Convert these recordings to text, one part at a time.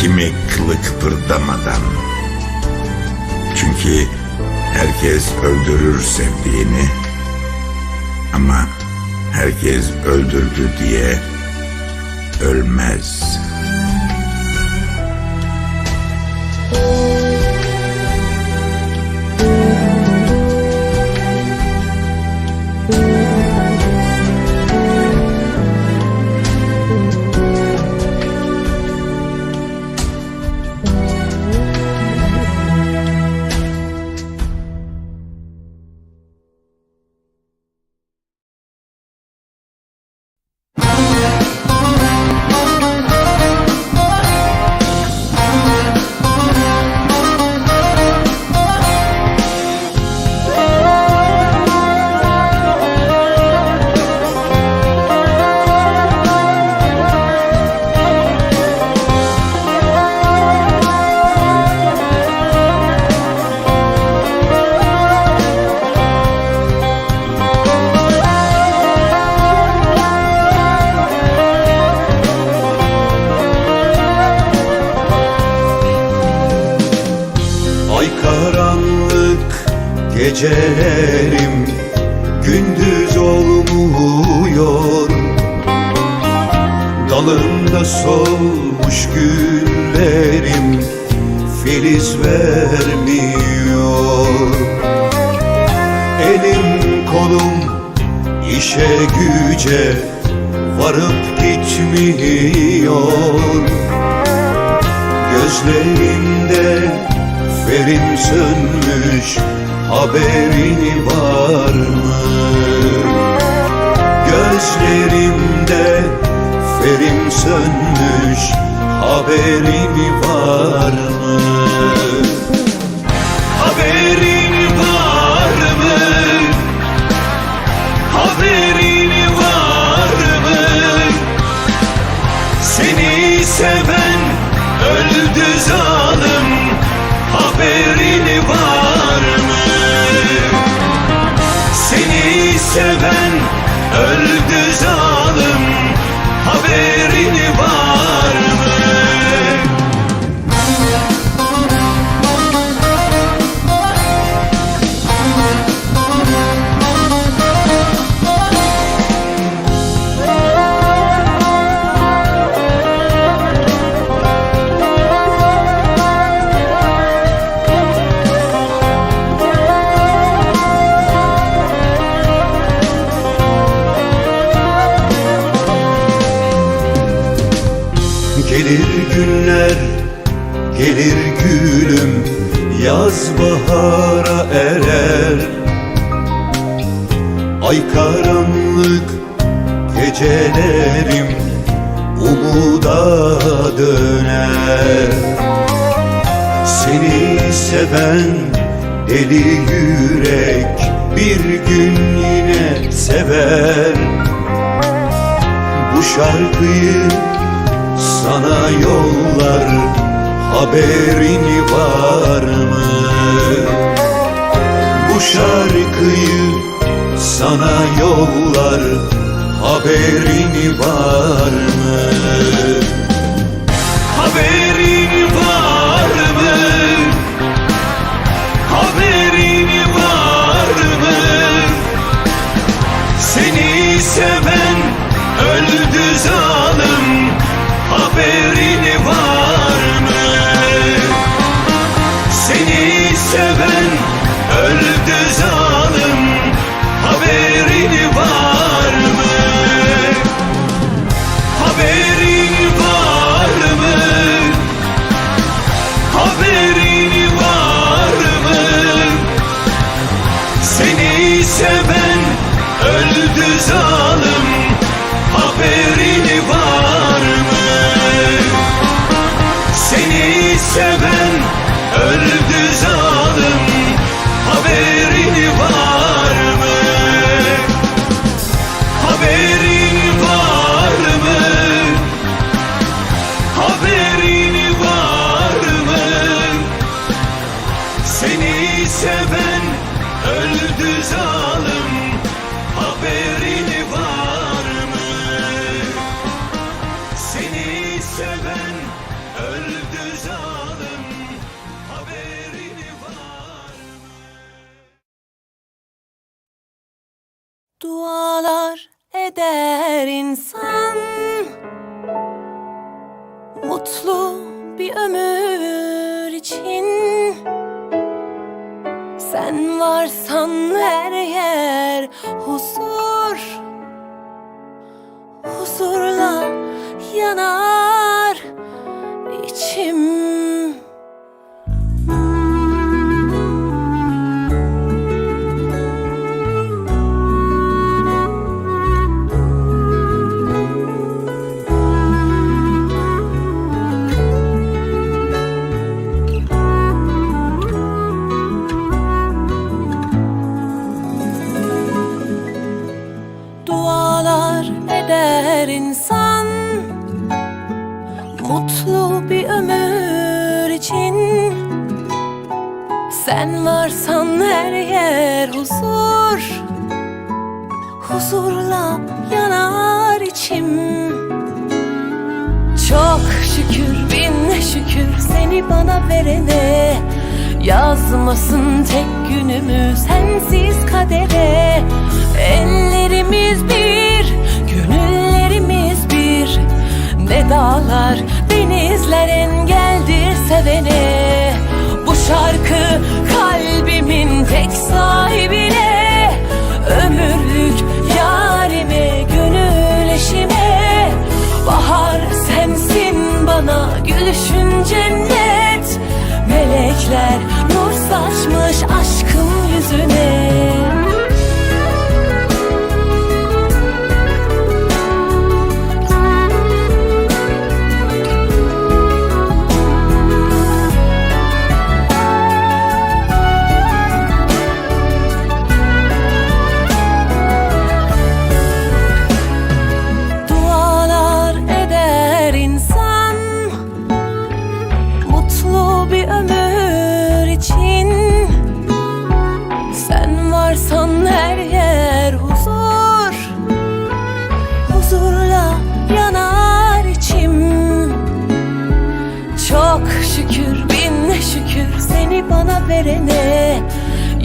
kimi kılı kıpırdamadan. Çünkü herkes öldürür sevdiğini ama herkes öldürdü diye ölmez.'' Ay karanlık gecelerim gündüz olmuyor. Dalımda solmuş güllerim filiz vermiyor. Elim kolum işe güce varıp gitmiyor. Gözlerimde ferim sönmüş haberin var mı? Gözlerimde ferim sönmüş haberin var mı? Haberin Yaz bahara erer. Ay karanlık gecelerim Umuda döner. Seni seven deli yürek Bir gün yine sever. Bu şarkıyı sana yollar haberin var mı? Bu şarkıyı sana yollar haberin var mı? Haberin var Beni seven öldü zalim Haberini var mı? Seni seven öldü zalim Haberini var mı? Haberin var mı? Haberin var mı? Seni seven Öldü zalim haberini var mı? Seni seven öldü zalim haberini var mı? Dualar eder insan Mutlu bir ömür için sen varsan her yer huzur. Huzurla yanar huzur Huzurla yanar içim. Çok şükür bin şükür seni bana verene. Yazmasın tek günümü sensiz kadere. Ellerimiz bir, gönüllerimiz bir. Ne dağlar, denizler engeldir sevene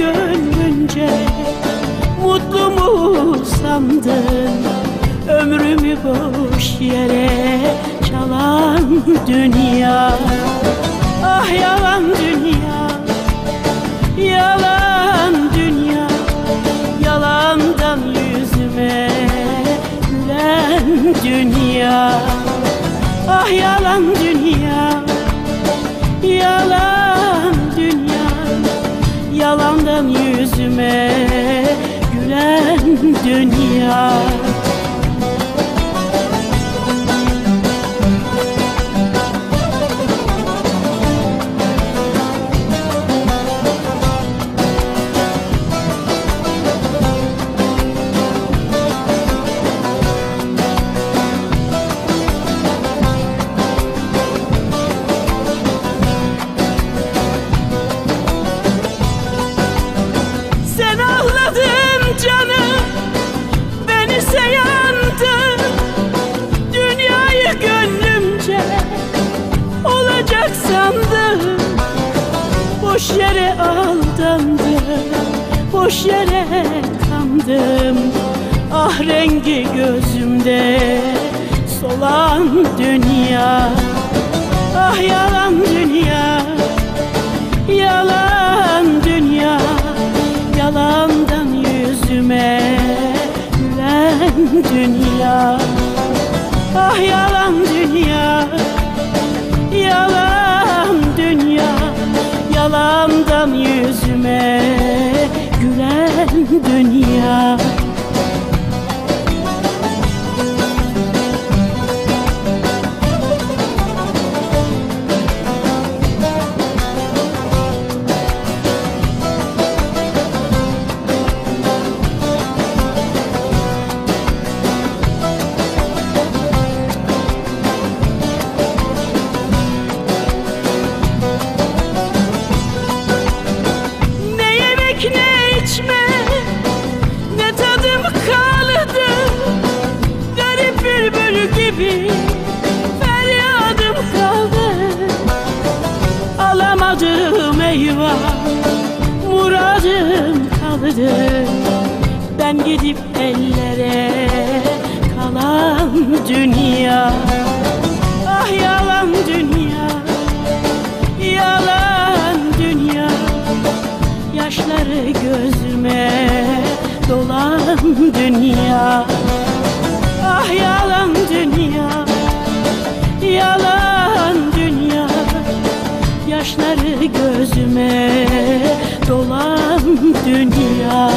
gönlünce Mutlu mu sandın? Ömrümü boş yere çalan dünya. Ah yalan dünya Yalan dünya. Yalandan yüzüme gülen dünya. Ah yalan dünya Yalan yüzüme gülen dünya Ah gözümde Solan dünya. Ah yalan dünya Yalan dünya. Yalandan yüzüme Gülen dünya. Ah yalan dünya Yalan dünya. Yalandan yüzüme kaldı Ben gidip ellere Kalan dünya. Ah yalan dünya Yalan dünya. Yaşları gözüme dolan dünya. Ah yalan dünya Yalan dünya. Yaşları gözüme dolan dünya